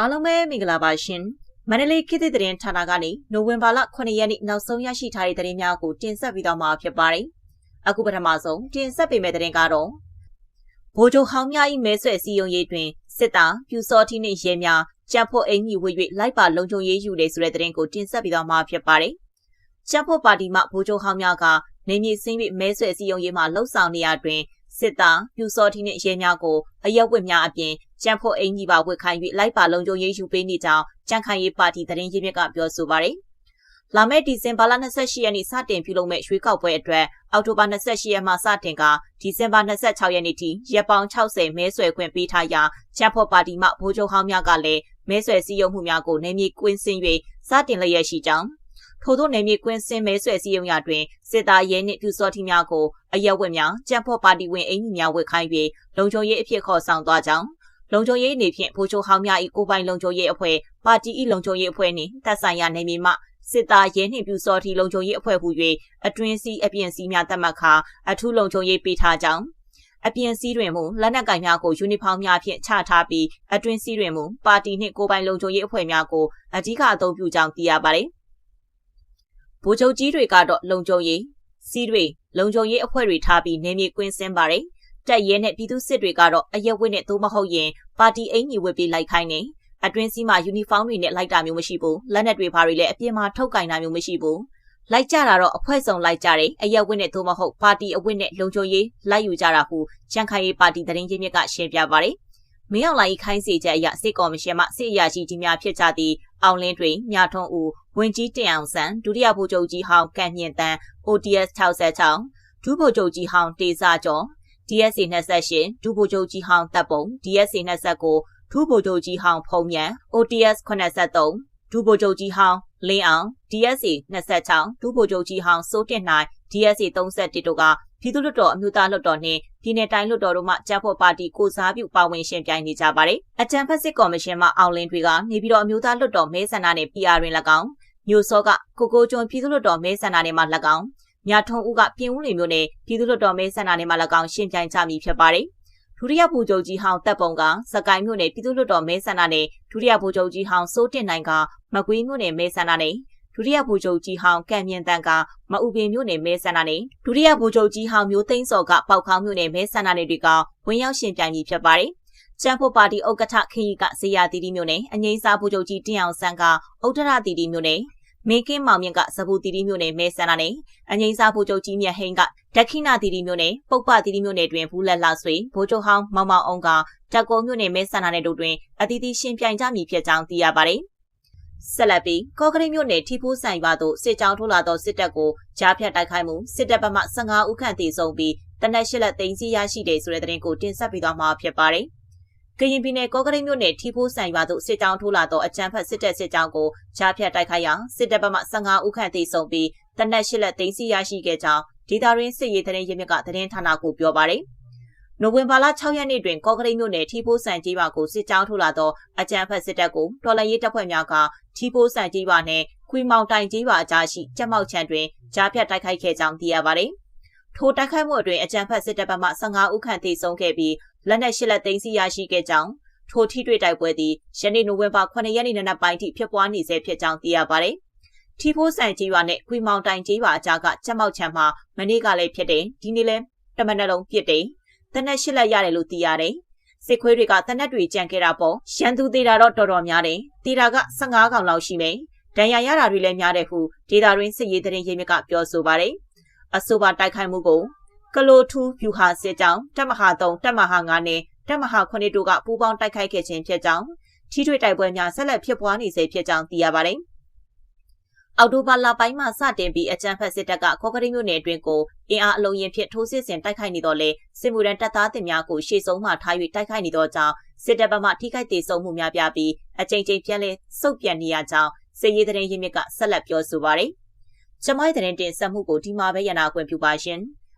အားလုံးပဲမင်္ဂလာပါရှင်မန္တလေးခေတ်သစ်သတင်းဌာနကနေနိုဝင်ဘာလ9ရက်နေ့နောက်ဆုံးရရှိထားတဲ့သတင်းများကိုတင်ဆက်ပေးသွားမှာဖြစ်ပါတယ်အခုပထမဆုံးတင်ဆက်ပေးမယ့်သတင်းကတော့ဗိုလ်ချုပ်ဟောင်းများ၏မဲဆွဲစည်းရုံးရေးတွင်စစ်သားပြူစောတိနှင့်ရဲများကြံ့ဖို့အိမ်ကြီးဝေ၍လိုက်ပါလုံခြုံရေးယူလေဆိုတဲ့သတင်းကိုတင်ဆက်ပေးသွားမှာဖြစ်ပါတယ်ကြံ့ဖို့ပါတီမှဗိုလ်ချုပ်ဟောင်းများကနေမြေစင်း၍မဲဆွဲစည်းရုံးရေးမှလှုပ်ဆောင်နေရတွင်စစ်သားပြူစောတိနှင့်ရဲများကိုအရက်ဝတ်များအပြင် ကြံ့ဖို့အင်ကြီးပါဝတ်ခိုင်း၍လိုက်ပါလုံခြုံရေးယူပေးနေကြောင်းကြံ့ခိုင်ရေးပါတီသတင်းရင်းမြစ်ကပြောဆိုပါတယ်။လာမယ့်ဒီဇင်ဘာလ28ရက်နေ့စတင်ပြုလုပ်မဲ့ရွေးကောက်ပွဲအတွက်အောက်တိုဘာ28ရက်မှစတင်ကဒီဇင်ဘာ26ရက်နေ့ထိရက်ပေါင်း60မဲဆွယ်ခွင့်ပေးထားရာချမ်ဖို့ပါတီမှဗိုလ်ချုပ်ဟောင်းများကလည်းမဲဆွယ်စည်းရုံးမှုများကိုနေမြေကွင်းစင်း၍စတင်လျက်ရှိကြောင်းထို့သောနေမြေကွင်းစင်းမဲဆွယ်စည်းရုံးရာတွင်စစ်သားရဲနှင့်ပြူစောတိများကိုအရက်ဝက်များကြံ့ဖို့ပါတီဝင်အင်ကြီးများဝတ်ခိုင်း၍လုံခြုံရေးအဖြစ်ခေါ်ဆောင်သွားကြောင်း လုံခြုံရေးအနေဖြင့်ဗိုလ်ချုပ်ဟောင်းများ၏ကိုပိုင်လုံခြုံရေးအဖွဲ့ပါတီ၏လုံခြုံရေးအဖွဲ့နှင့်တပ်ဆိုင်ရာနေမြေမှစစ်သားရဲနှင့်ပြူစောတိလုံခြုံရေးအဖွဲ့ဟူ၍အတွင်းစည်းအပြင်စည်းများတတ်မှတ်ခါအထူးလုံခြုံရေးပေးထားကြောင်းအပြင်စည်းတွင်မူလက်နက်ကင်များကိုယူနီဖောင်းများဖြင့်ချထားပြီးအတွင်းစည်းတွင်မူပါတီနှင့်ကိုပိုင်လုံခြုံရေးအဖွဲ့များကိုအဓိကအသုံးပြုကြောင်းသိရပါတယ်။ဗိုလ်ချုပ်ကြီးတွေကတော့လုံခြုံရေးစီးတွေလုံခြုံရေးအဖွဲ့တွေထားပြီးနေမြေကွင်းစင်းပါတယ်။ တက်ရဲနဲ့ပြည်သူစစ်တွေကတော့အရက်ဝတ်နဲ့သို့မဟုတ်ရင်ပါတီအင်ကြီးဝတ်ပြီးလိုက်ခိုင်းနေအတွင်းစည်းမှာယူနီဖောင်းတွေနဲ့လိုက်တာမျိုးမရှိဘူးလက်နက်တွေဘာတွေလည်းအပြင်မှာထုတ်ကင်တာမျိုးမရှိဘူးလိုက်ကြတာတော့အဖွဲ့စုံလိုက်ကြတယ်အရက်ဝတ်နဲ့သို့မဟုတ်ပါတီအဝတ်နဲ့လုံခြုံရေးလိုက်ယူကြတာဟုချန်ခိုင်ရေးပါတီတရင်ချင်းမြစ်ကရှင်းပြပါတယ်မင်းအောင်လိုင်းခိုင်းစီချက်အရစစ်ကော်မရှင်မှစစ်အရာရှိကြီးများဖြစ်ကြသည့်အောင်လင်းတွင်မြထွန်းဦးဝင်ကြီးတင်အောင်ဆန်းဒုတိယဗိုလ်ချုပ်ကြီးဟောင်းကန့်မြင့်တန်း ODS 66ဒုဗိုလ်ချုပ်ကြီးဟောင်းတေစာကျော် DSC 28ဒုဗိုလ်ချုပ်ကြီးဟောင်းတပ်ပုံ DSC 29ဒုဗိုလ်ချုပ်ကြီးဟောင်းဖုံမြန် OTS 83ဒုဗိုလ်ချုပ်ကြီးဟောင်းလင်းအောင် DSC 26ဒုဗိုလ်ချုပ်ကြီးဟောင်းစိုးတင်နိုင် DSC 31တို့ကပြည်သူ့လွှတ်တော်အမျိုးသားလွှတ်တော်နှင့်ပြည်내တိုင်းလွှတ်တော်တို့မှကြားဖို့ပါတီကိုစားပြုပါဝင်ရှင်ပြိုင်နေကြပါတယ်။အကြံဖက်စစ်ကော်မရှင်မှအောင်လင်းတွေကနေပြည်တော်အမျိုးသားလွှတ်တော်မဲဆန္ဒနယ် PR တွင်၎င်းမြို့စောကကိုကိုကျွန်းပြည်သူ့လွှတ်တော်မဲဆန္ဒနယ်မှ၎င်း မြထုံဦးကပြင်ဦးလီမျိုးနဲ့ပြည်သူ့လွှတ်တော်မဲဆန္ဒနယ်မှာ၎င်းရှင်းပြိုင်ကြမည်ဖြစ်ပါတယ်။ဒုတိယဗိုလ်ချုပ်ကြီးဟောင်းတပ်ပုံကစကိုင်းမြို့နယ်ပြည်သူ့လွှတ်တော်မဲဆန္ဒနယ်ဒုတိယဗိုလ်ချုပ်ကြီးဟောင်းစိုးတင်နိုင်ကမကွေးမြို့နယ်မဲဆန္ဒနယ်ဒုတိယဗိုလ်ချုပ်ကြီးဟောင်းကံမြင့်တန်ကမအူပင်မြို့နယ်မဲဆန္ဒနယ်ဒုတိယဗိုလ်ချုပ်ကြီးဟောင်းမျိုးသိန်းစော်ကပေါက်ခေါင်းမြို့နယ်မဲဆန္ဒနယ်တွေကဝင်ရောက်ရှင်ပြိုင်မည်ဖြစ်ပါတယ်။ကျန်းဖို့ပါတီဥက္ကဋ္ဌခရီးကဇေယျတီတီမြို့နယ်အငိမ့်စားဗိုလ်ချုပ်ကြီးတင်အောင်ဆန်းကဥဒ္ဒရတီတီမြို့နယ် မင်းကင်းမောင်မြင့်ကဇဘူတီတီမြို့နယ်မဲဆန္ဒနယ်အငိမ့်စားဗိုလ်ချုပ်ကြီးမြတ်ဟိန်းကဒက္ခိဏတီတီမြို့နယ်ပုပ္ပတီတီမြို့နယ်တွင်ဘူးလက်လာဆွေဗိုလ်ချုပ်ဟောင်းမောင်မောင်အောင်ကတက်ကုံမြို့နယ်မဲဆန္ဒနယ်တို့တွင်အသီးသီးရှင်ပြိုင်ကြမည်ဖြစ်ကြောင်းသိရပါတယ်ဆက်လက်ပြီးကော့ကရိတ်မြို့နယ်ထီဖိုးဆိုင်ရွာသို့စစ်ကြောင်းထိုးလာသောစစ်တပ်ကိုကြားဖြတ်တိုက်ခိုက်မှုစစ်တပ်ဘက်မှ15ဦးခန့်တည်ဆုံပြီးတနက်ရှစ်လက်သိန်းစီရရှိတယ်ဆိုတဲ့သတင်းကိုတင်ဆက်ပေးသွားမှာဖြစ်ပါတယ်။ ကရင်ပြည်နယ်ကော့ကရိတ်မြို့နယ်ထီဖိုးဆန်ရွာသို့စစ်ကြောင်းထိုးလာသောအကြမ်းဖက်စစ်တပ်စစ်ကြောင်းကိုကြားဖြတ်တိုက်ခိုက်ရာစစ်တပ်ဘက်မှ15ဦးခန့်သေဆုံးပြီးတနက်၈လက်သိမ်းဆီးရရှိခဲ့ကြောင်းဒေတာရင်းစစ်ရေးတရင်ရမြစ်ကသတင်းဌာနကိုပြောပါတယ်။နိုဝင်ဘာလ6ရက်နေ့တွင်ကော့ကရိတ်မြို့နယ်ထီဖိုးဆန်ကြီးရွာကိုစစ်ကြောင်းထိုးလာသောအကြမ်းဖက်စစ်တပ်ကိုတော်လှန်ရေးတပ်ဖွဲ့များကထီဖိုးဆန်ကြီးရွာနှင့်ခွီမောင်တိုင်ကြီးရွာအကြားရှိကြက်မောက်ချံတွင်ကြားဖြတ်တိုက်ခိုက်ခဲ့ကြောင်းသိရပါတယ်။ထိုတိုက်ခိုက်မှုအတွင်းအကြမ်းဖက်စစ်တပ်ဘက်မှ15ဦးခန့်သေဆုံးခဲ့ပြီး လက်နက်ရှစ်လက်သိမ်းဆီးရရှိခဲ့ကြောင်းထိုထိတွေ့တိုက်ပွဲသည်ယနေ့နိုဝင်ဘာ9ရက်နေ့နံနက်ပိုင်းထိဖြစ်ပွားနေဆဲဖြစ်ကြောင်းသိရပါတယ်။ထီဖိုးဆန်ကြီးရွာနဲ့ခွေမောင်တိုင်ကြီးရွာအကြားကချက်မောက်ချံမှာမနေ့ကလည်းဖြစ်တယ်ဒီနေ့လည်းတမနက်လုံးပြစ်တယ်။တနက်ရှစ်လက်ရတယ်လို့သိရတယ်။စစ်ခွေးတွေကတနက်တွေကြံခဲ့တာပေါ့ရန်သူသေးတာတော့တော်တော်များတယ်။သေးတာက15កောင်လောက်ရှိမယ်။ဒဏ်ရာရတာတွေလည်းများတယ်ဟုဒေတာရင်းစစ်ရေးတရင်ရေးမြစ်ကပြောဆိုပါတယ်။အဆိုပါတိုက်ခိုက်မှုကို ကလိုထူးဖြူဟာစစ်ကြောင်းတက်မဟာ3တက်မဟာ9နဲ့တပ်မဟာခုနှစ်တို့ကပူးပေါင်းတိုက်ခိုက်ခဲ့ခြင်းဖြစ်ကြောင်းထိထွေတိုက်ပွဲများဆက်လက်ဖြစ်ပွားနေစေဖြစ်ကြောင်းသိရပါတယ်။အော်တိုဘာလပိုင်းမှာစတင်ပြီးအကြမ်းဖက်စစ်တပ်ကခေါကရိမြို့နယ်အတွင်းကိုအင်အားအလုံးရင်ဖြင့်ထိုးစစ်ဆင်တိုက်ခိုက်နေတော့လေစစ်မှုရန်တပ်သားတင်များကိုရှေ့ဆုံးမှထား၍တိုက်ခိုက်နေတော့ကြောင်းစစ်တပ်ဘက်မှထိခိုက်ဒေဆုံးမှုများပြပြီးအကြိမ်ကြိမ်ပြန်လည်စုပ်ပြန်နေရကြောင်းစစ်ရေးသတင်းရင်းမြစ်ကဆက်လက်ပြောဆိုပါတယ်။ကျမိုင်းသတင်းတင်ဆက်မှုကိုဒီမှာပဲရနာခွင့်ပြုပါရှင်။